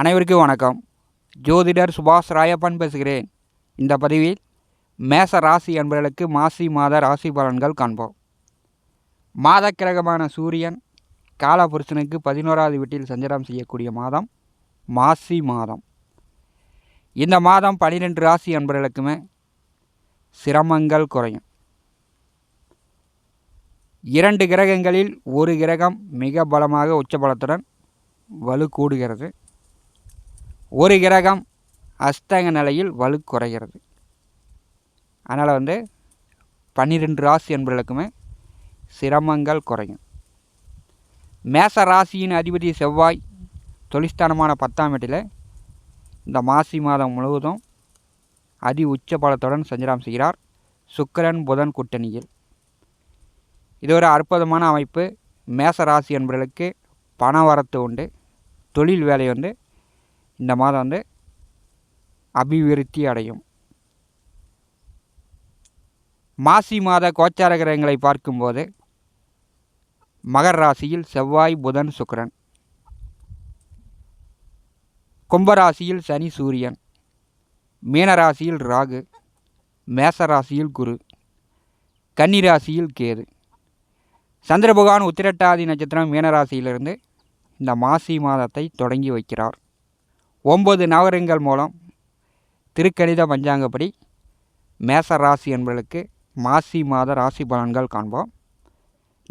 அனைவருக்கும் வணக்கம். ஜோதிடர் சுபாஷ் ராயப்பன் பேசுகிறேன். இந்த பதிவில் மேச ராசி என்பவர்களுக்கு மாசி மாத ராசி பலன்கள் காண்போம். மாத கிரகமான சூரியன் காலபுருஷனுக்கு பதினோராவது வீட்டில் சஞ்சாரம் செய்யக்கூடிய மாதம் மாசி மாதம். இந்த மாதம் பனிரெண்டு ராசி என்பவர்களுக்குமே சிரமங்கள் குறையும். இரண்டு கிரகங்களில் ஒரு கிரகம் மிக பலமாக உச்சபலத்துடன் வலு கூடுகிறது ஒரு கிரகம் அஸ்தங்க நிலையில் வலு குறைகிறது. அதனால் வந்து பன்னிரெண்டு ராசி என்பவர்களுக்குமே சிரமங்கள் குறையும். மேச ராசியின் அதிபதி செவ்வாய் தொழிஸ்தானமான பத்தாம் வீட்டில் இந்த மாசி மாதம் முழுவதும் அதி உச்ச பலத்துடன் சஞ்சலம் செய்கிறார். சுக்கரன் புதன் கூட்டணியில். இது ஒரு அற்புதமான அமைப்பு. மேச ராசி என்பவர்களுக்கு பண வரத்து உண்டு. தொழில் வேலை வந்து இந்த மாதம் வந்து அபிவிருத்தி அடையும். மாசி மாத கோச்சார கிரகங்களை பார்க்கும்போது மகர் ராசியில் செவ்வாய் புதன் சுக்கரன். கும்பராசியில் சனி சூரியன். மீனராசியில் ராகு. மேசராசியில் குரு. கன்னிராசியில் கேது. சந்திரபகவான் உத்திரட்டாதி நட்சத்திரம் மீனராசியிலிருந்து இந்த மாசி மாதத்தை தொடங்கி வைக்கிறார். ஒன்பது நவரங்கள் மூலம் திருக்கணித பஞ்சாங்கப்படி மேச ராசி என்பவர்களுக்கு மாசி மாத ராசி பலன்கள் காண்போம்.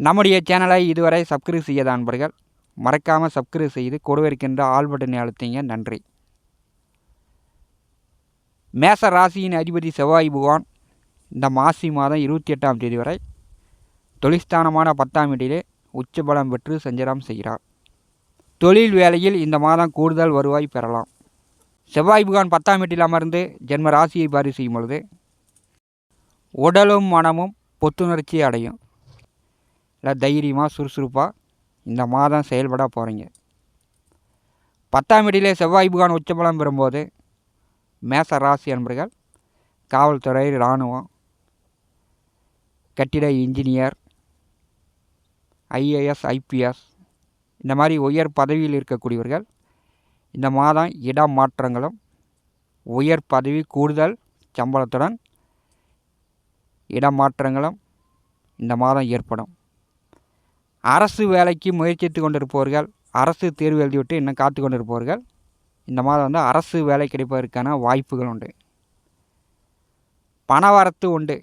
நம்முடைய சேனலை இதுவரை சப்ஸ்கிரைப் செய்யாத அன்பர்கள் மறக்காமல் சப்ஸ்கிரைப் செய்து கொடுவிருக்கின்ற ஆல் பட்டனை அழுத்திங்க. நன்றி. மேச ராசியின் அதிபதி செவ்வாய் புகான் இந்த மாசி மாதம் இருபத்தி எட்டாம் தேதி வரை தொழிற்ஸ்தானமான பத்தாம் வீட்டிலே உச்சபலம் பெற்று சஞ்சாரம் செய்கிறார். தொழில் வேலையில் இந்த மாதம் கூடுதல் வருவாய் பெறலாம். செவ்வாய் புகான் பத்தாம் வீட்டில் அமர்ந்து ஜென்ம ராசியை பாரி செய்யும் பொழுது உடலும் மனமும் புத்துணர்ச்சி அடையும். இல்லை தைரியமாக சுறுசுறுப்பாக இந்த மாதம் செயல்பட போகிறீங்க பத்தாம் வீட்டிலே செவ்வாய் புகான் உச்சபலம் பெறும்போது மேச ராசி அன்பர்கள் காவல்துறை இராணுவம் கட்டிட இன்ஜினியர் ஐஏஎஸ் ஐபிஎஸ் இந்த மாதிரி உயர் பதவியில் இருக்கக்கூடியவர்கள் இந்த மாதம் இடம் மாற்றங்களும் உயர் பதவி கூடுதல் சம்பளத்துடன் இடம் மாற்றங்களும் இந்த மாதம் ஏற்படும். அரசு வேலைக்கு முயற்சித்து கொண்டிருப்பவர்கள் அரசு தேர்வு எழுதிவிட்டு இன்னும் காத்து கொண்டிருப்பவர்கள் இந்த மாதம் வந்து அரசு வேலை கிடைப்பதற்கான வாய்ப்புகள் உண்டு. பணவரத்து உண்டு.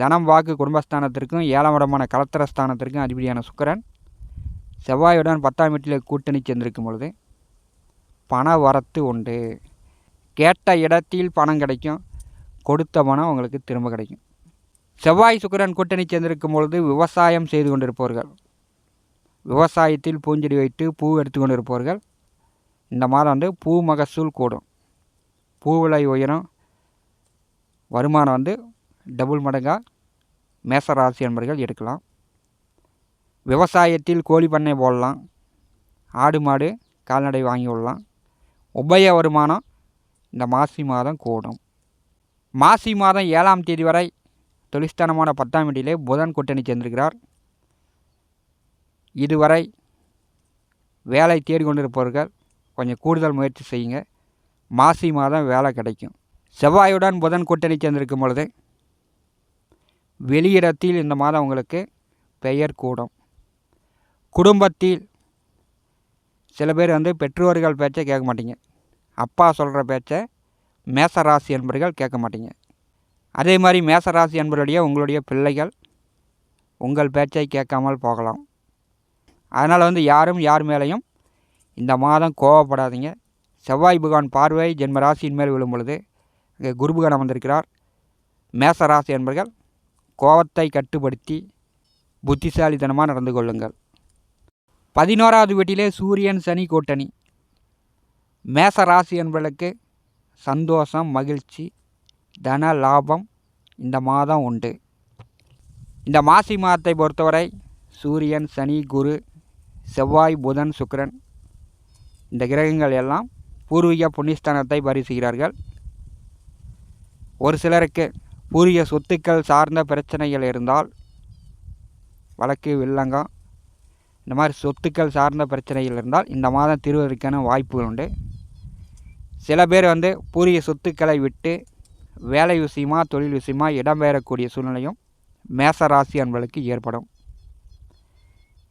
தனம் வாக்கு குடும்பஸ்தானத்திற்கும் ஏழாம் இடமான கலத்திரஸ்தானத்திற்கும் அதிபதியான சுக்கரன் செவ்வாயுடன் பத்தாம் வீட்டில் கூட்டணி சேர்ந்திருக்கும் பொழுது பண வரத்து உண்டு. கேட்ட இடத்தில் பணம் கிடைக்கும். கொடுத்த பணம் உங்களுக்கு திரும்ப கிடைக்கும். செவ்வாய் சுக்கரன் கூட்டணி சேர்ந்திருக்கும் பொழுது விவசாயம் செய்து கொண்டிருப்பவர்கள் விவசாயத்தில் பூஞ்செடி வைத்து பூ எடுத்து கொண்டிருப்பவர்கள் இந்த மாதம் வந்து பூ மகசூல் கூடும். பூ விலை உயரும். வருமானம் வந்து டபுள் மடங்காக மேசராசி என்பர்கள் எடுக்கலாம். விவசாயத்தில் கோழி பண்ணை போடலாம். ஆடு மாடு கால்நடை வாங்கி விடலாம். உபய வருமானம் இந்த மாசி மாதம் கூடும். மாசி மாதம் ஏழாம் தேதி வரை தொழிற்ஸ்தானமான பத்தாம் வீட்டிலே புதன் கூட்டணி சேர்ந்திருக்கிறார். இதுவரை வேலை தேடிக்கொண்டிருப்பவர்கள் கொஞ்சம் கூடுதல் முயற்சி செய்யுங்க. மாசி மாதம் வேலை கிடைக்கும். செவ்வாயுடன் புதன் கூட்டணி சேர்ந்திருக்கும் பொழுது வெளியிடத்தில் இந்த மாதம் உங்களுக்கு பெயர் கூடும். குடும்பத்தில் சில பேர் வந்து பெற்றோர்கள் பேச்சை கேட்க மாட்டீங்க. அப்பா சொல்கிற பேச்சை மேசராசி என்பவர்கள் கேட்க மாட்டீங்க. அதே மாதிரி மேசராசி என்பருடைய உங்களுடைய பிள்ளைகள் உங்கள் பேச்சை கேட்காமல் போகலாம். அதனால் வந்து யாரும் யார் மேலேயும் இந்த மாதம் கோவப்படாதீங்க. செவ்வாய் பகவான் பார்வை ஜென்ம ராசியின் மேல் விழும் பொழுது இங்கே குருபுகணம் வந்திருக்கிறார் அமர்ந்திருக்கிறார். மேசராசி என்பர்கள் கோபத்தை கட்டுப்படுத்தி புத்திசாலித்தனமாக நடந்து கொள்ளுங்கள். பதினோராவது வீட்டிலே சூரியன் சனி கூட்டணி. மேச ராசி என்பவர்களுக்கு சந்தோஷம் மகிழ்ச்சி தன லாபம் இந்த மாதம் உண்டு. இந்த மாசி மாதத்தை பொறுத்தவரை சூரியன் சனி குரு செவ்வாய் புதன் சுக்கரன் இந்த கிரகங்கள் எல்லாம் பூர்வீக புண்ணியஸ்தானத்தை பரிசுகிறார்கள். ஒரு சிலருக்கு பூர்வீக சொத்துக்கள் சார்ந்த பிரச்சனைகள் இருந்தால் வழக்கு வில்லங்கம் இந்த மாதிரி சொத்துக்கள் சார்ந்த பிரச்சனைகள் இருந்தால் இந்த மாதம் திருவதற்கான வாய்ப்புகள் உண்டு. சில பேர் வந்து பூரிய சொத்துக்களை விட்டு வேலை விஷயமா தொழில் விஷயமா இடம்பெயரக்கூடிய சூழ்நிலையும் மேச ராசி அன்பர்களுக்கு ஏற்படும்.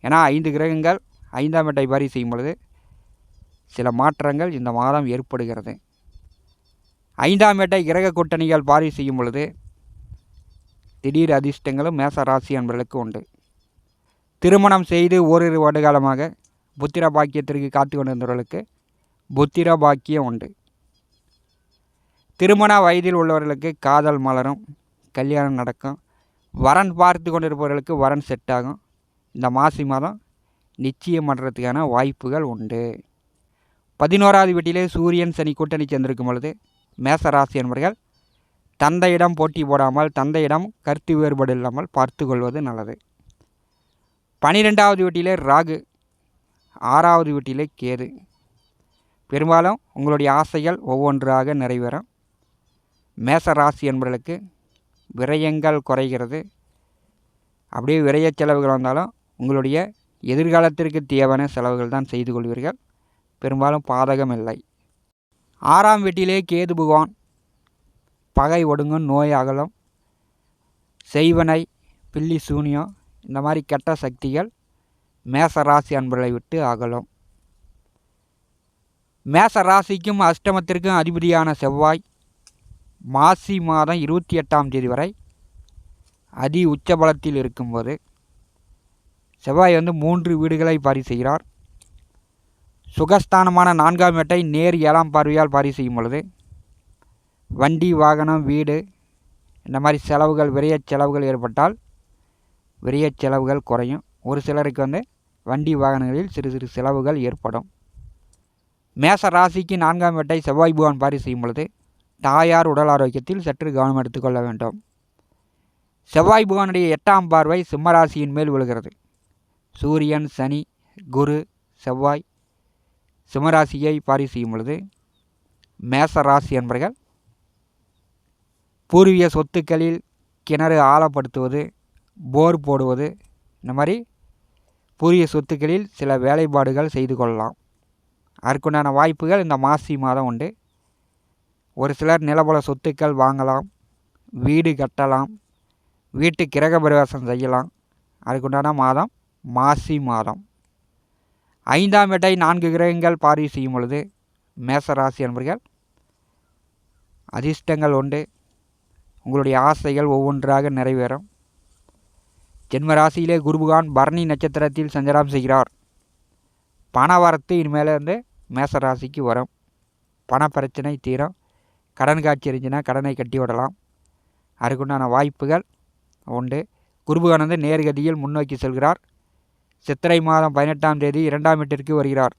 ஏன்னா ஐந்து கிரகங்கள் ஐந்தாம் இடை பாரி செய்யும் பொழுது சில மாற்றங்கள் இந்த மாதம் ஏற்படுகிறது. ஐந்தாம் இடை கிரக கூட்டணிகள் பாரி செய்யும் பொழுது திடீர் அதிர்ஷ்டங்களும் மேச ராசி அன்பர்களுக்கு உண்டு. திருமணம் செய்து ஓரிரு வருடகாலமாக புத்திர பாக்கியத்திற்கு காத்து கொண்டிருந்தவர்களுக்கு புத்திர பாக்கியம் உண்டு. திருமண வயதில் உள்ளவர்களுக்கு காதல் மலரும் கல்யாணம் நடக்கும். வரன் பார்த்து கொண்டிருப்பவர்களுக்கு வரன் செட் ஆகும். இந்த மாசி மாதம் நிச்சயம் பண்ணுறதுக்கான வாய்ப்புகள் உண்டு. பதினோராவது வீட்டிலே சூரியன் சனி கூட்டணி சேர்ந்திருக்கும் பொழுது மேசராசி என்பவர்கள் தந்தையிடம் போட்டி போடாமல் தந்தையிடம் கருத்து வேறுபாடு இல்லாமல் பார்த்து கொள்வது நல்லது. பனிரெண்டாவது வீட்டிலே ராகு ஆறாவது வீட்டிலே கேது. பெரும்பாலும் உங்களுடைய ஆசைகள் ஒவ்வொன்றாக நிறைவேறும். மேச ராசி என்பவர்களுக்கு விரயங்கள் குறைகிறது. அப்படியே விரய செலவுகள் வந்தாலும் உங்களுடைய எதிர்காலத்திற்கு தேவையான செலவுகள் தான் செய்து கொள்வீர்கள். பெரும்பாலும் பாதகம் இல்லை. ஆறாம் வீட்டிலே கேது பகவான் பகை ஒடுங்கும் நோய் அகலும் செய்வனை பில்லி சூனியம் இந்த மாதிரி கெட்ட சக்திகள் மேச ராசி அன்பர்களை விட்டு அகலும். மேச ராசிக்கும் அஷ்டமத்திற்கும் அதிபதியான செவ்வாய் மாசி மாதம் இருபத்தி எட்டாம் தேதி வரை அதி உச்சபலத்தில் இருக்கும்போது செவ்வாய் வந்து மூன்று வீடுகளை பாரி செய்கிறார். சுகஸ்தானமான நான்காம் வீட்டை நேர் ஏழாம் பார்வையால் பாரி செய்யும் பொழுது வண்டி வாகனம் வீடு இந்த மாதிரி செலவுகள் விரைய செலவுகள் ஏற்பட்டால் விரைய செலவுகள் குறையும். ஒரு சிலருக்கு வந்து வண்டி வாகனங்களில் சிறு சிறு செலவுகள் ஏற்படும். மேச ராசிக்கு நான்காம் வீட்டை செவ்வாய் பகவான் பாரி செய்யும் பொழுது தாயார் உடல் ஆரோக்கியத்தில் சற்று கவனம் எடுத்துக்கொள்ள வேண்டும். செவ்வாய் பகவானுடைய எட்டாம் பார்வை சிம்மராசியின் மேல் விழுகிறது. சூரியன் சனி குரு செவ்வாய் சிம்மராசியை பாரி செய்யும் பொழுது மேச ராசி என்பர்கள் பூர்வீக சொத்துக்களில் கிணறு ஆழப்படுத்துவது போர் போடுவது. இந்த மாதிரி புதிய சொத்துக்களில் சில வேலைப்பாடுகள் செய்து கொள்ளலாம். அதற்குண்டான வாய்ப்புகள் இந்த மாசி மாதம் உண்டு. ஒரு சிலர் நிலபல சொத்துக்கள் வாங்கலாம் வீடு கட்டலாம் வீட்டு கிரக பிரவேசம் செய்யலாம். அதுக்குண்டான மாதம் மாசி மாதம். ஐந்தாம் இடை நான்கு கிரகங்கள் பார்வை செய்யும் பொழுது மேசராசி என்பர்கள் அதிர்ஷ்டங்கள் உண்டு. உங்களுடைய ஆசைகள் ஒவ்வொன்றாக நிறைவேறும். ஜென்ம ராசியிலே குருபகான் பரணி நட்சத்திரத்தில் சஞ்சாரம் செய்கிறார். பண வரத்து இருந்து மேச ராசிக்கு வரும். பண பிரச்சனை தீரும். கடன் காட்சி இருந்துச்சுன்னா கடனை கட்டி விடலாம். அதுக்குண்டான வாய்ப்புகள் உண்டு. குருபகான் வந்து நேர்கதியில் முன்னோக்கி செல்கிறார். சித்திரை மாதம் பதினெட்டாம் தேதி இரண்டாம் வீட்டிற்கு வருகிறார்.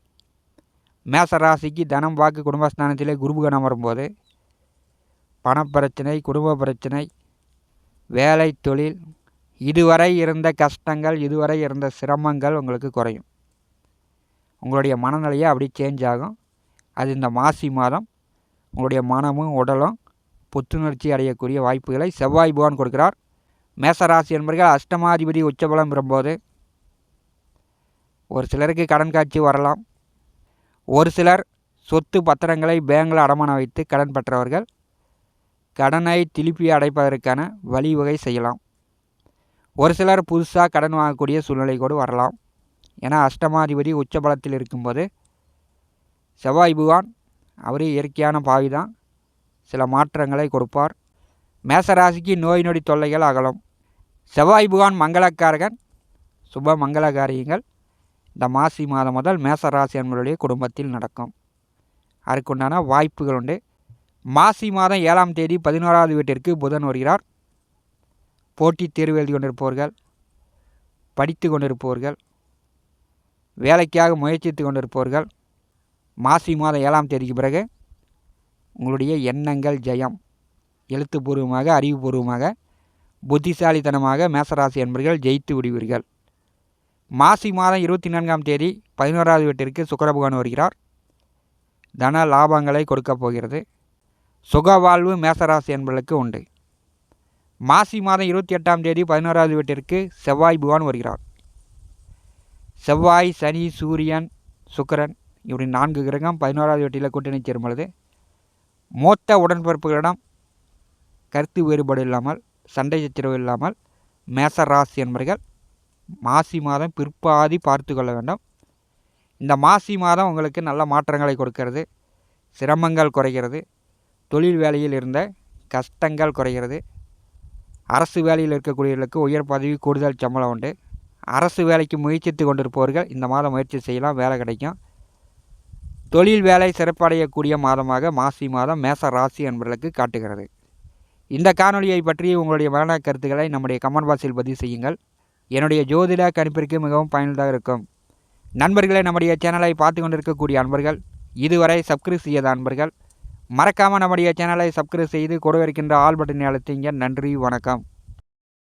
மேச ராசிக்கு தனம் வாக்கு குடும்பஸ்தானத்திலே குருபகன் வரும்போது பணப்பிரச்சனை குடும்ப பிரச்சனை வேலை தொழில் இதுவரை இருந்த கஷ்டங்கள் இதுவரை இருந்த சிரமங்கள் உங்களுக்கு குறையும். உங்களுடைய மனநிலையை அப்படி சேஞ்ச் ஆகும். அது இந்த மாசி மாதம். உங்களுடைய மனமும் உடலும் புத்துணர்ச்சி அடையக்கூடிய வாய்ப்புகளை செவ்வாய் பகவான் கொடுக்கிறார். மேசராசி என்பர்கள் அஷ்டமாதிபதி உச்சபலம் பெறும்போது ஒரு சிலருக்கு கடன் காட்சி வரலாம். ஒரு சிலர் சொத்து பத்திரங்களை பேங்கில் அடமானம் வைத்து கடன் பெற்றவர்கள். கடனை திருப்பி அடைப்பதற்கான வழிவகை செய்யலாம். ஒரு சிலர் புதுசாக கடன் வாங்கக்கூடிய சூழ்நிலை கூட வரலாம். ஏன்னா அஷ்டமாதிபதி உச்சபலத்தில் இருக்கும்போது செவ்வாய் புகான் அவர் இயற்கையான பாவி தான் சில மாற்றங்களை கொடுப்பார். மேசராசிக்கு நோய் நொடி தொல்லைகள் அகலும். செவ்வாய் புகான் மங்களக்காரகன். சுப மங்கள காரியங்கள் இந்த மாசி மாதம் முதல் மேசராசி என்பவருடைய குடும்பத்தில் நடக்கும். அதுக்குண்டான வாய்ப்புகள் உண்டு. மாசி மாதம் ஏழாம் தேதி பதினோராவது வீட்டிற்கு புதன் வருகிறார். போட்டித் தேர்வு எழுதி கொண்டிருப்பவர்கள் படித்து கொண்டிருப்பவர்கள் வேலைக்காக முயற்சித்து கொண்டிருப்பவர்கள் மாசி மாதம் ஏழாம் தேதிக்கு பிறகு உங்களுடைய எண்ணங்கள் ஜெயம் எழுத்துப்பூர்வமாக அறிவுபூர்வமாக புத்திசாலித்தனமாக மேசராசி என்பர்கள் ஜெயித்து விடுவீர்கள். மாசி மாதம் இருபத்தி நான்காம் தேதி பதினோராவது வீட்டிற்கு சுக்கரபகவான் வருகிறார். தன லாபங்களை கொடுக்கப் போகிறது. சுக வாழ்வு மேசராசி என்பர்களுக்கு உண்டு. மாசி மாதம் இருபத்தி எட்டாம் தேதி பதினோராவது வீட்டிற்கு செவ்வாய் புவான் வருகிறார். செவ்வாய் சனி சூரியன் சுக்கரன் இப்படி நான்கு கிரகம் பதினோராவது வீட்டில் கூட்டணி சேரும் பொழுது மூத்த உடன்பிறப்புகளிடம் கருத்து வேறுபாடு இல்லாமல் சண்டை சச்சரவு இல்லாமல் மேச ராசி என்பர்கள் மாசி மாதம் பிற்பாதி பார்த்து கொள்ள வேண்டும். இந்த மாசி மாதம் உங்களுக்கு நல்ல மாற்றங்களை கொடுக்கிறது. சிரமங்கள் குறைகிறது. தொழில் வேலையில் இருந்த கஷ்டங்கள் குறைகிறது. அரசு வேலையில் இருக்கக்கூடியவர்களுக்கு உயர் பதவி கூடுதல் சம்பளம் உண்டு. அரசு வேலைக்கு முயற்சித்து கொண்டிருப்பவர்கள் இந்த மாதம் முயற்சி செய்யலாம் வேலை கிடைக்கும். தொழில் வேலை சிறப்படையக்கூடிய மாதமாக மாசி மாதம் மேச ராசி என்பவர்களுக்கு காட்டுகிறது. இந்த காணொலியை பற்றி உங்களுடைய மரண கருத்துக்களை நம்முடைய கமெண்ட் பாக்ஸில் பதிவு செய்யுங்கள். என்னுடைய ஜோதிட கணிப்பிற்கு மிகவும் பயனுள்ளதாக இருக்கும். நண்பர்களே நம்முடைய சேனலை பார்த்து கொண்டிருக்கக்கூடிய அன்பர்கள் இதுவரை சப்ஸ்கிரைப் செய்யாத அன்பர்கள் மறக்காமல் நம்முடைய சேனலை சப்ஸ்கிரைப் செய்து கொடுவிருக்கின்ற ஆல் பட்டனை அழுத்திங்க. நன்றி வணக்கம்.